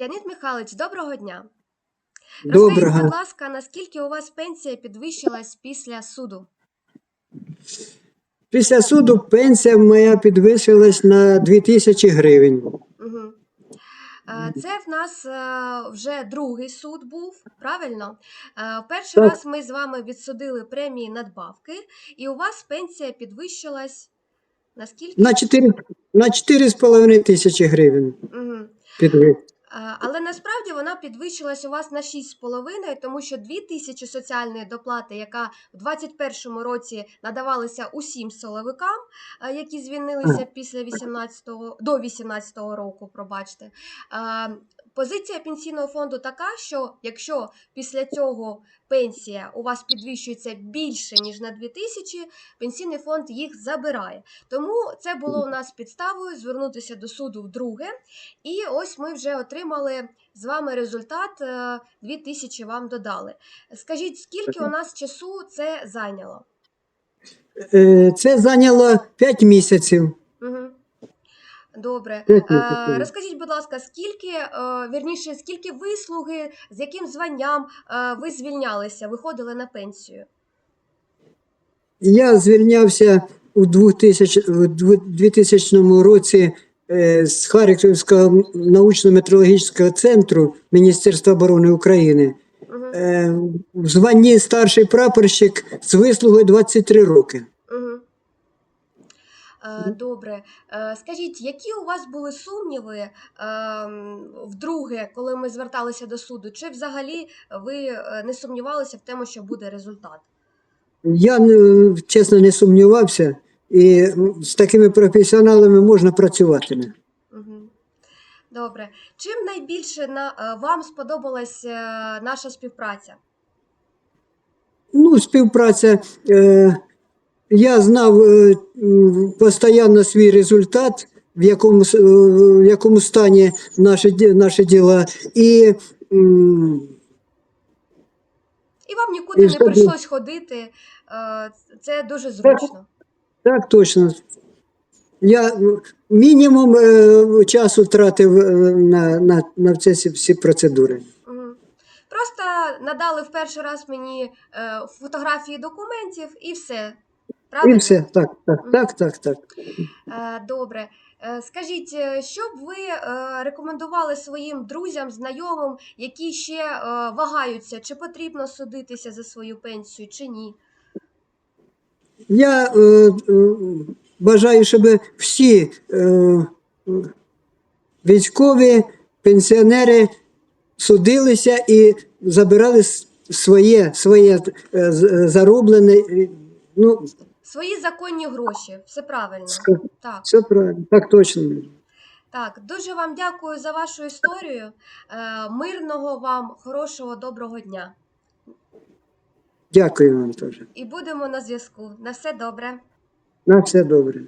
Леонід Михайлович, доброго дня. Розкажіть, будь ласка, наскільки у вас пенсія підвищилась після суду? Після суду пенсія моя підвищилась на 2000 гривень. Угу. Це в нас е, вже другий суд був, правильно? Е, Перший Так. раз ми з вами відсудили премії надбавки, і у вас пенсія підвищилась наскільки? На 4, на 4,5 тисячі гривень Угу. підвищилась. Але насправді вона підвищилась у вас на 6,5, тому що 2 тисячі соціальної доплати, яка в 2021 році надавалася усім силовикам, які звільнилися після 18 до 18 року, пробачте. Е, Позиція пенсійного фонду така, що якщо після цього пенсія у вас підвищується більше ніж на 2 тисячі, пенсійний фонд їх забирає. Тому це було у нас підставою звернутися до суду вдруге. І ось ми вже отримали з вами результат. е, 2000 вам додали. Скажіть, скільки у нас часу це зайняло? Е, Це зайняло 5 місяців. Добре. Е, розкажіть, будь ласка, скільки, е, вірніше, скільки вислуги, з яким званням е, ви звільнялися, виходили на пенсію? Я звільнявся у 2000, у дву- 2000 році з Харківського научно-метрологічного центру Міністерства оборони України. В званні старший прапорщик з вислугою 23 роки. Добре. Е, Скажіть, які у вас були сумніви е, вдруге, коли ми зверталися до суду? Чи взагалі ви е, не сумнівалися в тому, що буде результат? Я чесно не сумнівався, і з такими професіоналами можна працювати. Добре. Чим найбільше на, е, вам сподобалась наша співпраця? Ну, співпраця. Е, я знав е, постійно свій результат, в якому, е, в якому стані наші, наші діла. І І вам нікуди І не щоб- прийшлось ходити. е, Це дуже зручно. так точно. Я мінімум е, часу втратив е, на, на, на ці всі- всі процедури. Просто надали в перший раз мені е, фотографії документів і все. Правильно? І все. Так, так, так, так, так. Е, Добре. Е, Скажіть, е, що б ви рекомендували своїм друзям, знайомим, які ще вагаються, чи потрібно судитися за свою пенсію, чи ні? Я е, е, бажаю, щоб всі е, військові, пенсіонери судилися і забирали своє, своє е, зароблене. Ну, Свої законні гроші, все правильно. Все, Так, все правильно, так точно. так. Дуже вам дякую за вашу історію. Е, Мирного вам, хорошого, доброго дня. Дякую вам теж. І будемо на зв'язку. На все добре. На все добре.